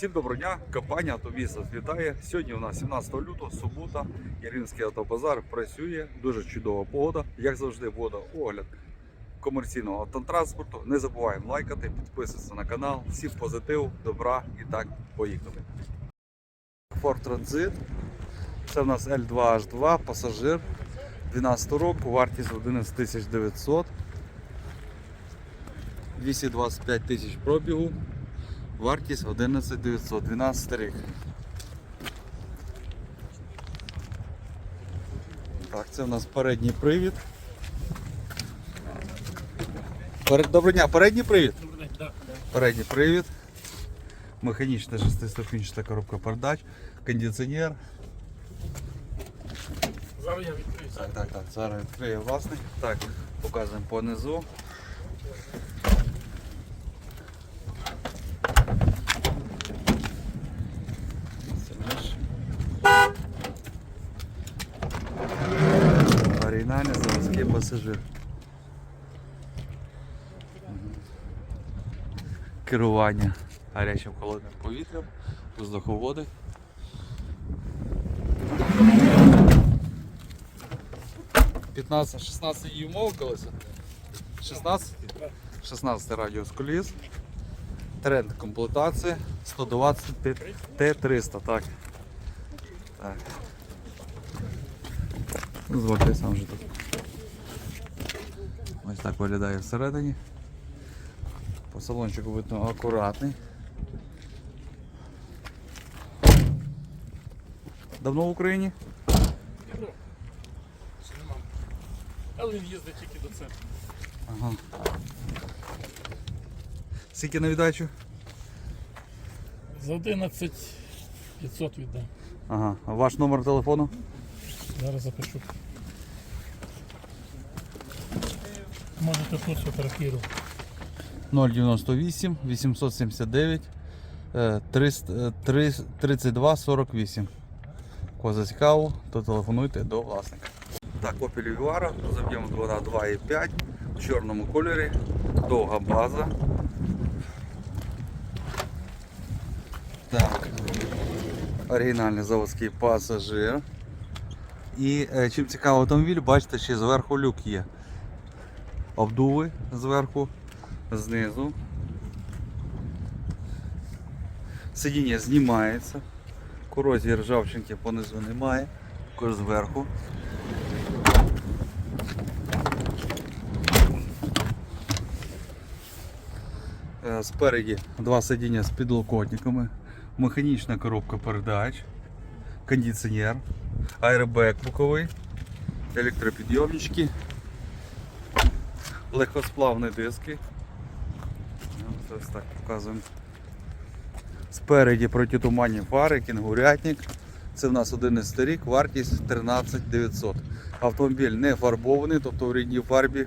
Всім доброго дня, компанія Автобізнес вітає. Сьогодні у нас 17 лютого, субота, Яринський автобазар працює, дуже чудова погода. Як завжди, буде огляд комерційного автотранспорту. Не забуваємо лайкати, підписуватися на канал. Всім позитиву, добра і так поїхали. Ford Transit. Це в нас L2H2, пасажир 12 року, вартість 11 900. 225 тисяч пробігу. Вартість 11 900, 12 рік. Так, це у нас передній привід. Перед... Доброго дня, передній привід? Передній привід. Механічна шестиступінчата коробка передач, кондиціонер. Зараз я відкрию. Так, так, так, зараз відкриє власник. Так, показуємо понизу. Це наш. Оригінальний заводський пасажир. Керування гарячим холодним повітрям, воздуховоди. П'ятнадцять, 16 її умов колеса. 16? 16 радіус коліс. Тренд комплектації 120 Т300, так. Так. Звольте сам вже тут. Ось так виглядає всередині. По салончику видно акуратний. Давно в Україні? Ще нема. Але він їздить тільки до центру. Ага. Скільки на віддачу? За 11 500 віддам. Ага. А ваш номер телефону? Зараз запишу. Можете тут фотографірувати. 098 879 е, 300, е, 3 32 48. Кого зацікавило, то телефонуйте до власника. Так, Opel Vivaro з об'ємом 2,5 в чорному кольорі, довга база. Так. Оригінальний заводський пасажир. І е, чим цікавий автомобіль, бачите, ще зверху люк є. Обдуви зверху, знизу. Сидіння знімається. Корозії ржавчинки понизу немає, також зверху. Е, Спереді два сидіння з підлокотниками, механічна коробка передач, кондиціонер, аеробек боковий, електропідйомнички, легкосплавні диски. Ось так показуємо. Спереді протитуманні фари, кінгурятник. Це в нас 11 рік, вартість 13 900. Автомобіль не фарбований, тобто в рідній фарбі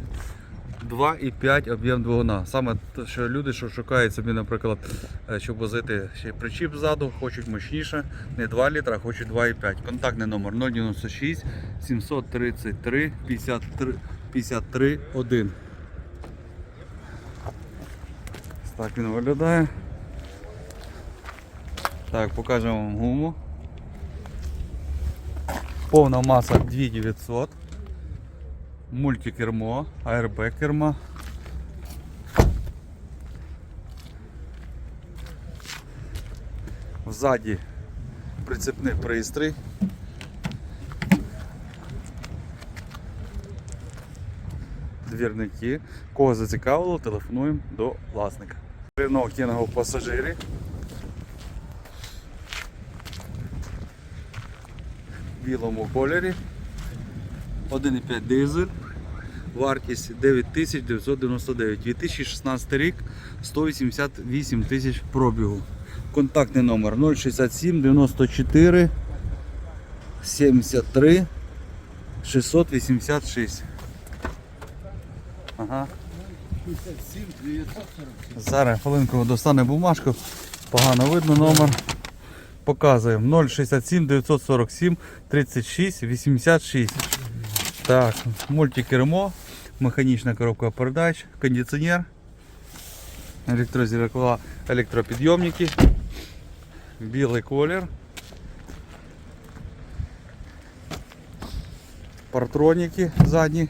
2,5 об'єм двигуна. Саме те, що люди, що шукають собі, наприклад, е, щоб возити ще причіп ззаду, хочуть мощніше, не 2 літра, а хочуть 2,5. Контактний номер 096 733 53 53 1. Ось Так він виглядає. Так, покажемо вам гуму. Повна маса 2900. Мультикермо, аербек керма. Ззаді прицепний пристрій. Двірники. Кого зацікавило, телефонуємо до власника. Renault Kangoo пасажирі. В білому кольорі. 1,5 дизель. Вартість 9999. 2016 рік 188 тисяч пробігу. Контактний номер 067 94 73 686. Ага. Зараз хвилинку достане бумажку. Погано видно номер. Показуємо 067 947 36 86. Так, мультикермо, механічна коробка передач, кондиціонер, електрозеркала, електропідйомники. білий колір. Партроніки задні.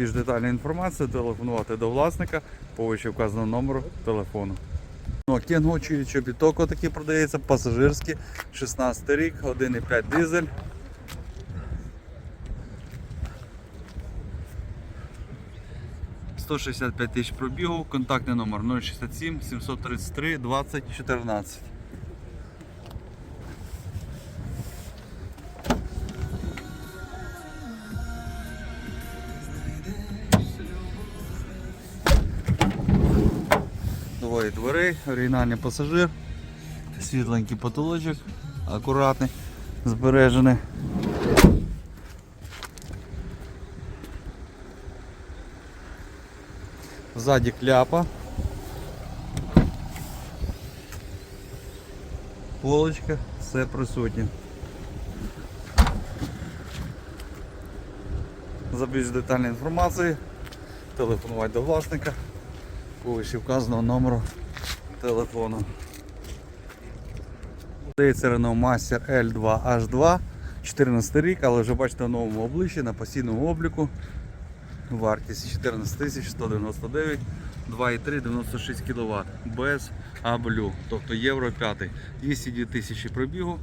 Більш детальну інформацію телефонувати до власника по вище вказаному номеру телефону. Ну, Кенго чи чобіток отакий продається, пасажирський, 16 рік, 1,5 дизель. «165 тисяч пробігу, контактний номер 067 733 20 14. Дверей, оригінальний пасажир, світленький потолочок, акуратний, збережений. Ззаді кляпа. Полочка, все присутнє. За більш детальною інформацією телефонувати до власника по вище вказаного номеру телефону. Здається Renault Master L2H2, 14 рік, але вже бачите в новому обличчі на постійному обліку. Вартість 14 199, 2,3 96 кВт без ABLU, тобто Євро 5. 202 тисячі пробігу.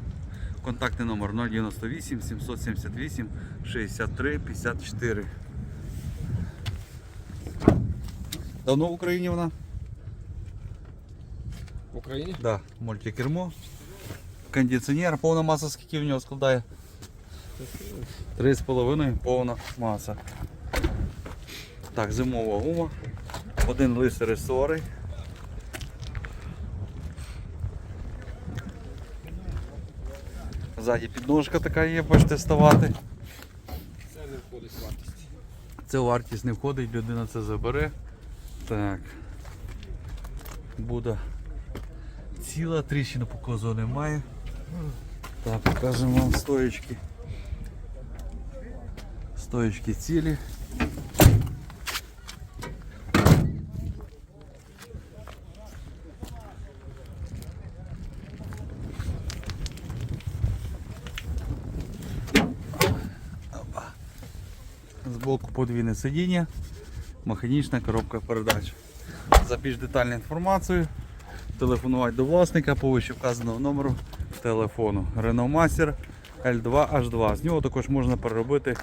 Контактний номер 098 778 63 54. Давно в Україні вона? В Україні? Да, мультикермо. Кондиціонер, повна маса скільки в нього складає? 3,5 повна маса. Так, зимова гума. Один лисий ресори. Ззаді підножка така є, бачите, ставати. Це не входить в вартість. Це вартість не входить, людина це забере. Так. Буде ціла, тріщини по козу немає. Так, покажемо вам стоечки. Стоечки цілі. Збоку подвійне сидіння, механічна коробка передач. За детальну інформацію телефонувати до власника по вище вказаного номеру телефону. Renault Master L2H2. З нього також можна переробити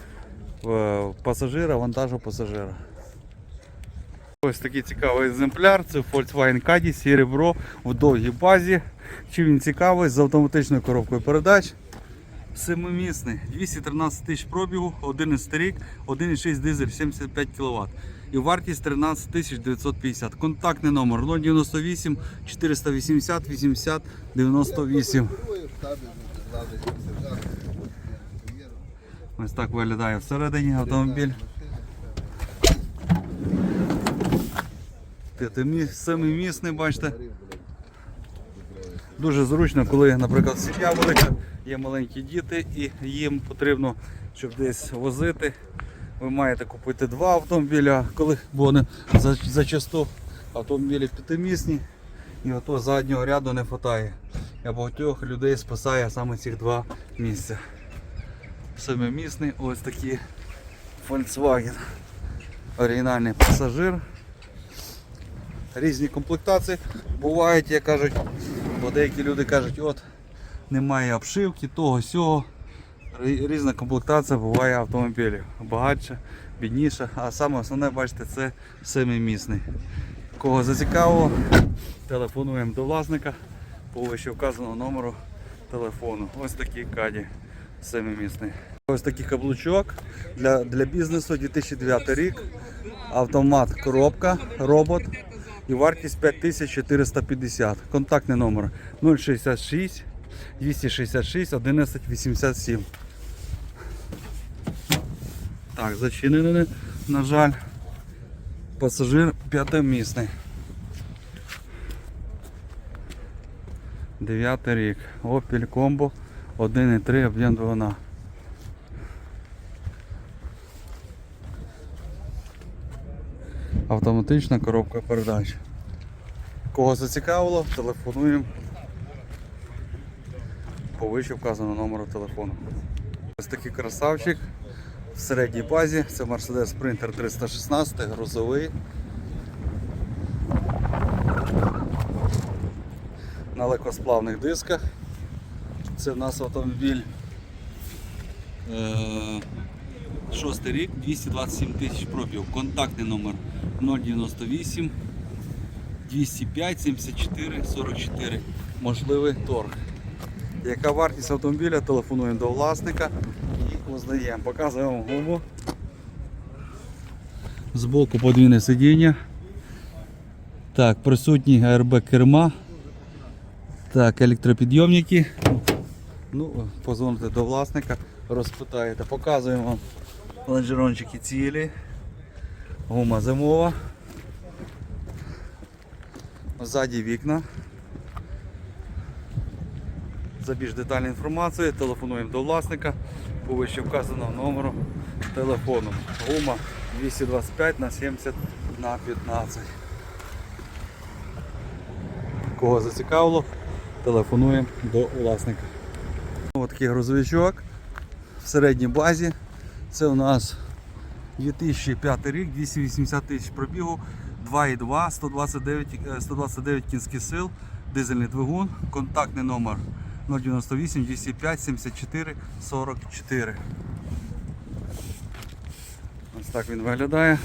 е, пасажира, вантажу пасажира. Ось такий цікавий екземпляр. Це Volkswagen Caddy серебро в довгій базі. Чим він цікавий з автоматичною коробкою передач. Семимісний, 213 тисяч пробігу, 11 рік, 1,6 дизель, 75 кВт. І вартість 13 тисяч 950. Контактний номер 098 480 80 98. Ось так виглядає всередині автомобіль. Семимісний, бачите. Дуже зручно, коли, наприклад, сім'я велика, є маленькі діти і їм потрібно, щоб десь возити. Ви маєте купити два автомобіля, коли бо вони зачасту автомобілі п'ятимісні і ото заднього ряду не вистачає. А багатьох людей спасає саме ці два місця. Семимісний ось такий Volkswagen. Оригінальний пасажир. Різні комплектації бувають, як кажуть, бо деякі люди кажуть, от немає обшивки, того сього. Різна комплектація буває автомобілів. Багатша, бідніша, а саме основне, бачите, це семимісний. Кого зацікавило, телефонуємо до власника по вище вказаного номеру телефону. Ось такий каді семимісний. Ось такий каблучок для, для бізнесу 2009 рік. Автомат, коробка, робот і вартість 5450. Контактний номер 066 266 1187. Так, зачинене, на жаль. Пасажир п'ятимісний. Дев'ятий рік. Opel Combo 1,3 об'єм двигуна. Автоматична коробка передач. Кого зацікавило, телефонуємо по вище вказаному номеру телефону. Ось такий красавчик в середній базі. Це Mercedes Sprinter 316, грузовий. На легкосплавних дисках. Це в нас автомобіль. Е- Шостий рік, 227 тисяч пробів. Контактний номер 098 205 74 44. Можливий торг. Яка вартість автомобіля? Телефонуємо до власника і узнаємо. Показуємо гуму. Збоку подвійне сидіння. Так, присутні АРБ керма. Так, електропідйомники. Ну, позвоните до власника, розпитаєте. Показуємо вам лонжерончики цілі. Гума зимова. Ззаді вікна. За більш детальною інформацією телефонуємо до власника по вище вказаного номеру телефону. Гума 225 на 70 на 15. Кого зацікавило, телефонуємо до власника. Ось такий грузовичок в середній базі. Це у нас 2005 рік, 280 тисяч пробігу, 2,2, 129, е, 129 кінських сил, дизельний двигун, контактний номер 098 205 74 44. Ось так він виглядає.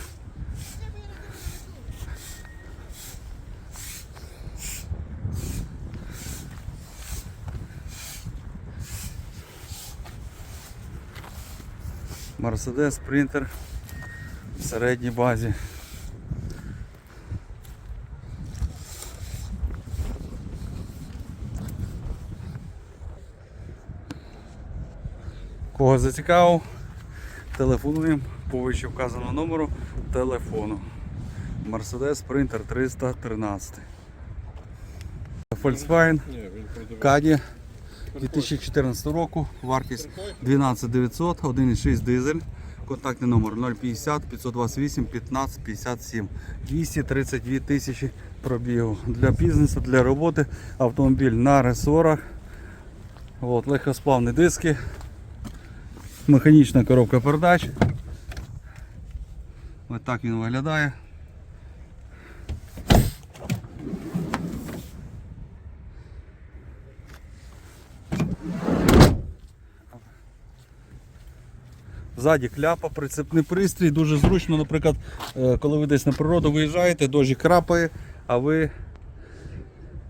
Mercedes Sprinter в середній базі. Кого зацікавив, телефонуємо по вище вказаному номеру телефону. Mercedes Sprinter 313. Volkswagen. Caddy 2014 року, вартість 12900, 1,6 дизель, контактний номер 050 528 15 57, 232 тисячі пробігу. Для бізнесу, для роботи автомобіль на ресорах, От, легкосплавні диски, механічна коробка передач. Ось так він виглядає. Ззаді кляпа, прицепний пристрій, дуже зручно, наприклад, е, коли ви десь на природу виїжджаєте, дощі крапає, а ви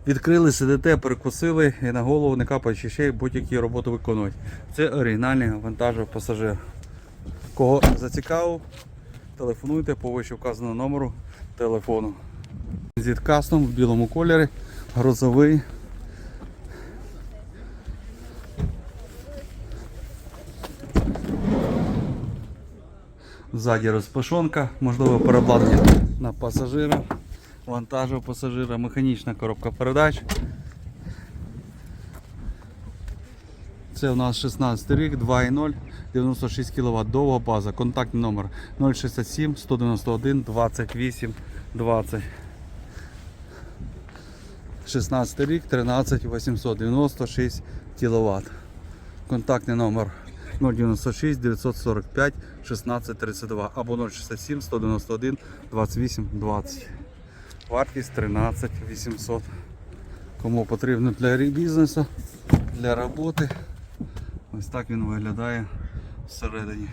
відкрили, сидите, перекусили і на голову не капаючи ще будь-які роботи виконують. Це оригінальний вантажний пасажир. Кого зацікавив, телефонуйте по вище вказаному номеру телефону. Кастом в білому кольорі, грозовий. Ззаді розпашонка, можливо переобладнання на пасажира, вантажу пасажира, механічна коробка передач. Це у нас 16 рік, 2.0, 96 кВт, довга база, контактний номер 067 191 28 20. 16 рік, 13 896 кВт. Контактний номер 096 945 16 32 або 067 191 28 20. Вартість 13 800. Кому потрібно для бізнесу, для роботи. Ось так він виглядає всередині.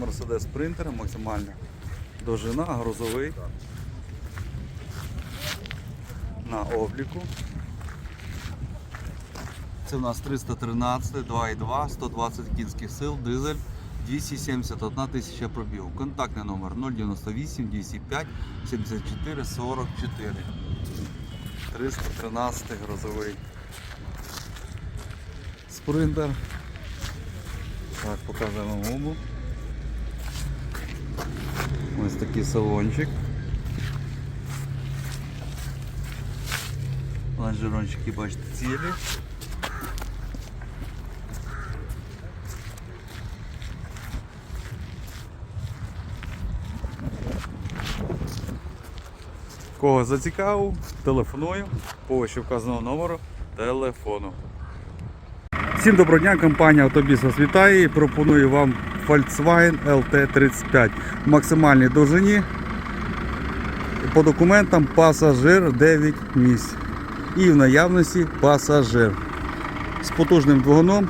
Mercedes Sprinter максимальна довжина, грузовий. На обліку. Це у нас 313, 2,2, 120 кінських сил, дизель, 271 тисяча пробігу. Контактний номер 098 205 74 44. 313 грозовий. Спринтер. Так, показуємо гуму. Ось такий салончик. Лонжерончики, бачите, цілі. Кого зацікавив, телефоную по вище вказаного номеру телефону. Всім доброго дня, компанія Автобіс вас вітає і пропонує вам Volkswagen LT35 в максимальній довжині. По документам пасажир 9 місць. І в наявності пасажир. З потужним двигуном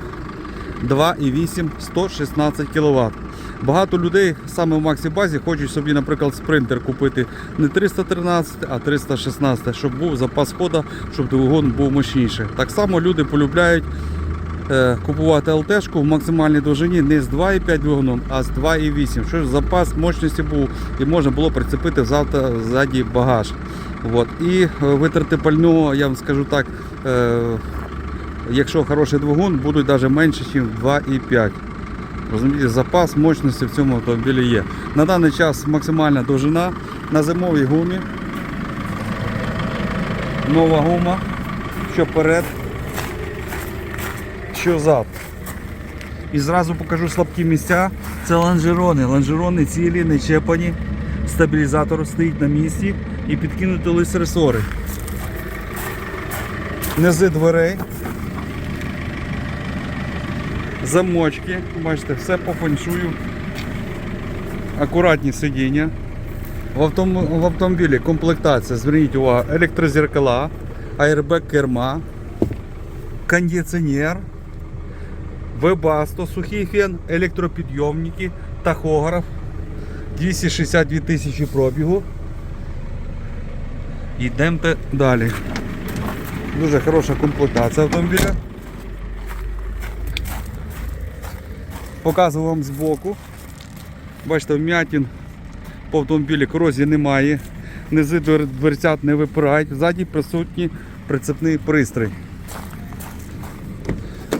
2,8 116 кВт. Багато людей саме в Максі Базі хочуть собі, наприклад, спринтер купити не 313, а 316, щоб був запас хода, щоб двигун був мощніший. Так само люди полюбляють е, купувати ЛТшку в максимальній довжині не з 2,5 двигуном, а з 2,8. Що ж запас мощності був і можна було прицепити завтра ззаді багаж. От. І е, витрати пального, я вам скажу так, е, якщо хороший двигун, будуть навіть менше, ніж 2,5. Розумієте, запас мощності в цьому автомобілі є. На даний час максимальна довжина на зимовій гумі. Нова гума, що перед, що зад. І зразу покажу слабкі місця. Це лонжерони. Лонжерони цілі, не чепані. Стабілізатор стоїть на місці і підкинуті лист ресори. Низи дверей. Замочки, бачите, все по феншую. Акуратні сидіння. В, автом... в автомобілі комплектація, зверніть увагу, електрозеркала, аербек керма, кондиціонер, вебасто, сухий фен, електропідйомники, тахограф, 262 тисячі пробігу. Йдемте далі. Дуже хороша комплектація автомобіля. Показую вам збоку. Бачите, вмятин по автомобілі корозії немає. Низи двер- дверцят не випирають. Ззаді присутній прицепний пристрій.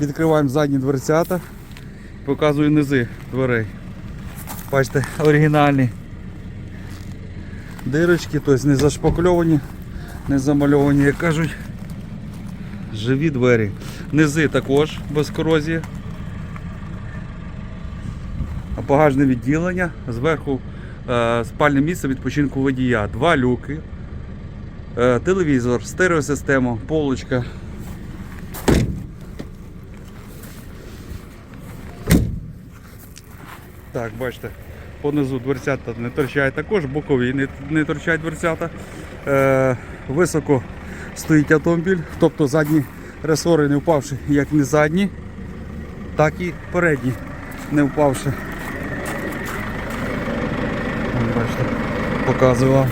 Відкриваємо задні дверцята. Показую низи дверей. Бачите, оригінальні. Дирочки, тобто не зашпакльовані, не замальовані, як кажуть. Живі двері. Низи також без корозії. Багажне відділення, зверху е, спальне місце відпочинку водія, два люки, е, телевізор, стереосистема, полочка. Так, бачите, понизу дверцята не торчать також, бокові не, не торчать дверцята. Е, високо стоїть автомобіль, тобто задні ресори не впавши як не задні, так і передні не впавши. Вон, Бачите, показую.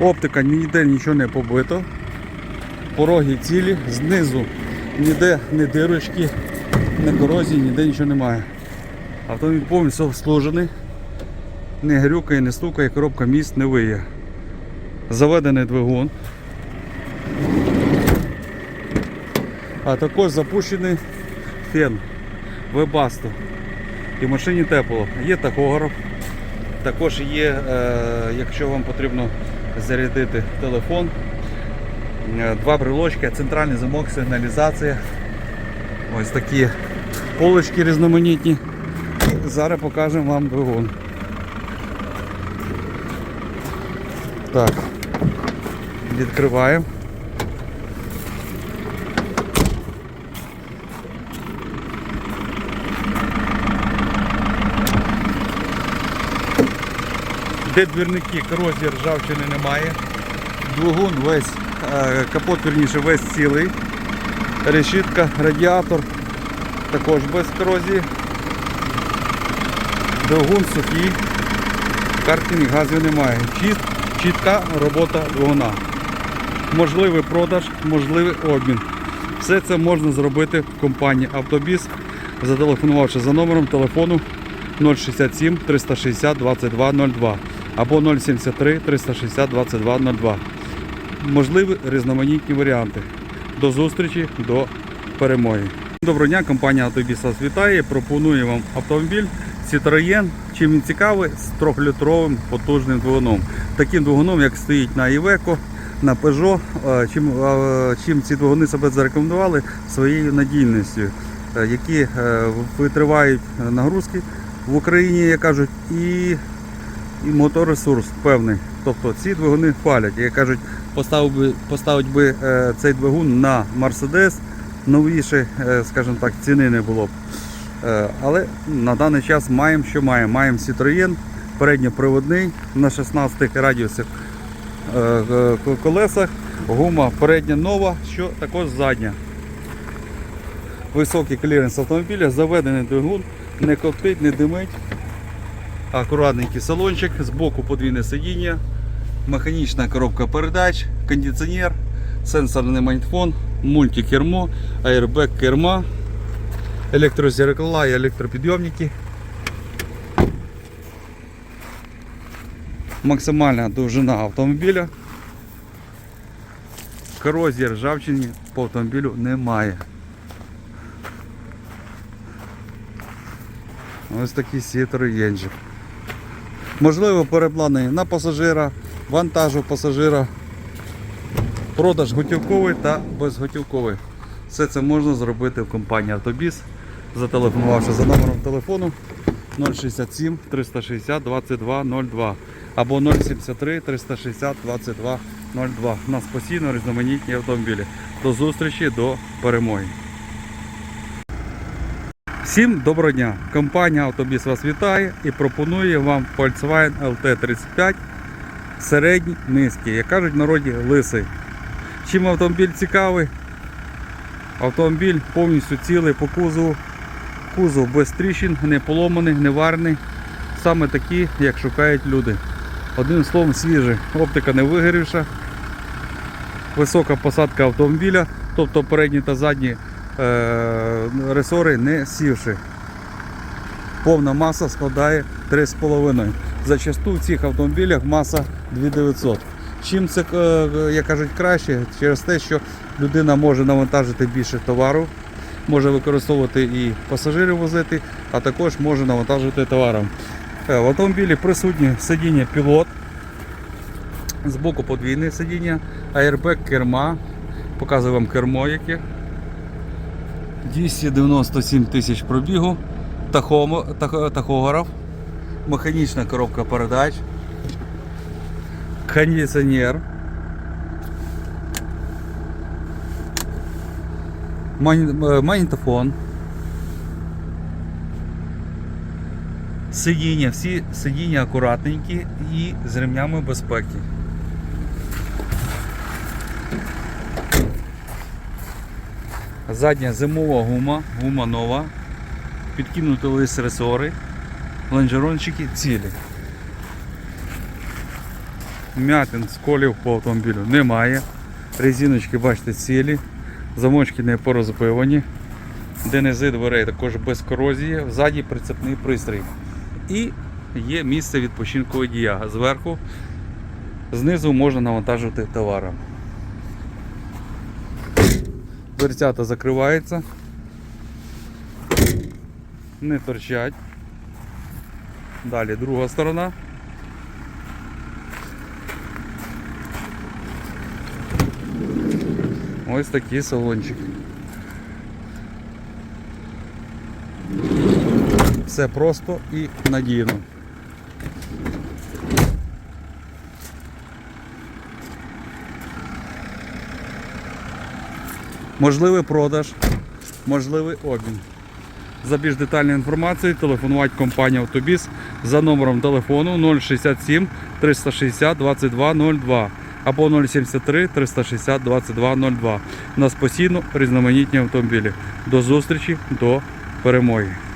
Оптика ніде нічого не побито. Пороги цілі, знизу ніде не дирочки, не корозії, ніде нічого немає. Автомобіль повністю обслужений, не грюкає, не стукає, коробка міст не виє. Заведений двигун. А також запущений фен Webasto. І в машині тепло. Є тахограф. Також є, е, якщо вам потрібно зарядити телефон, е, два брелочки, центральний замок, сигналізація. Ось такі полочки різноманітні. Зараз покажемо вам двигун. Так, відкриваємо. Де двірники, корозії ржавчини немає. Двигун весь, е, капот вірніше весь цілий. Решітка, радіатор також без корозії. Двигун сухий. Картинг газів немає. Чіт, чітка робота двигуна. Можливий продаж, можливий обмін. Все це можна зробити в компанії Автобіс, зателефонувавши за номером телефону 067 360 2202 або 073 360 2202. Можливі різноманітні варіанти. До зустрічі, до перемоги. Доброго дня, компанія Автобіс вас вітає. Пропоную вам автомобіль Citroën Чим він цікавий? З 3-літровим потужним двигуном. Таким двигуном, як стоїть на Iveco, на Peugeot, е, чим, е, чим ці двигуни себе зарекомендували своєю надійністю, е, які е, витривають нагрузки в Україні, як кажуть, і, і моторесурс певний. Тобто ці двигуни палять. Як кажуть, поставив би, поставить би е, цей двигун на Mercedes, новіше, е, скажімо так, ціни не було б. Е, Але на даний час маємо, що маємо. Маємо Citroën, передньоприводний на 16 радіусах е, е, колесах, гума передня нова, що також задня. Високий кліренс автомобіля, заведений двигун, не коптить, не димить. Акуратненький салончик, збоку подвійне сидіння, механічна коробка передач, кондиціонер, сенсорний магнітофон, мультикермо, аербек керма, електрозеркала і електропідйомники. Максимальна довжина автомобіля. Корозії ржавчини по автомобілю немає. Ось такий сітер єнджик. Можливо, переплани на пасажира, вантажу пасажира, продаж готівковий та безготівковий. Все це можна зробити в компанії Автобіс, зателефонувавши за номером телефону 067 360 22 02 або 073 360 22 02. У нас постійно різноманітні автомобілі. До зустрічі, до перемоги. Всім доброго дня! Компанія Автобіс вас вітає і пропонує вам Volkswagen LT35 середній низький, як кажуть в народі лисий. Чим автомобіль цікавий? Автомобіль повністю цілий по кузову. Кузов без тріщин, не поломаний, не варений. Саме такі, як шукають люди. Одним словом, свіжий. Оптика не вигорівша. Висока посадка автомобіля, тобто передні та задні ресори не сівши. Повна маса складає 3,5. Зачасту в цих автомобілях маса 2900. Чим це, е, як кажуть, краще? Через те, що людина може навантажити більше товару, може використовувати і пасажирів возити, а також може навантажити товаром. Е, В автомобілі присутнє сидіння пілот, збоку подвійне сидіння, аербек керма. Показую вам кермо яке. 297 тисяч пробігу, тахомо- тах- тахограф, механічна коробка передач, кондиціонер, е, магнітофон, сидіння, всі сидіння акуратненькі і з ремнями безпеки. Задня зимова гума, гума нова. Підкинути лист ресори. Лонжерончики цілі. М'ятин, сколів по автомобілю немає. Резиночки, бачите, цілі. Замочки не порозбивані. ДНЗ дверей також без корозії. Ззаді прицепний пристрій. І є місце відпочинку водія. Зверху, знизу можна навантажувати товаром. Дверцята закриваються. Не торчать. Далі друга сторона. Ось такий салончик. Все просто і надійно. Можливий продаж, можливий обмін. За більш детальною інформацією телефонувати компанію Автобіс за номером телефону 067 360 2202 або 073 360 2202. У нас постійно різноманітні автомобілі. До зустрічі, до перемоги.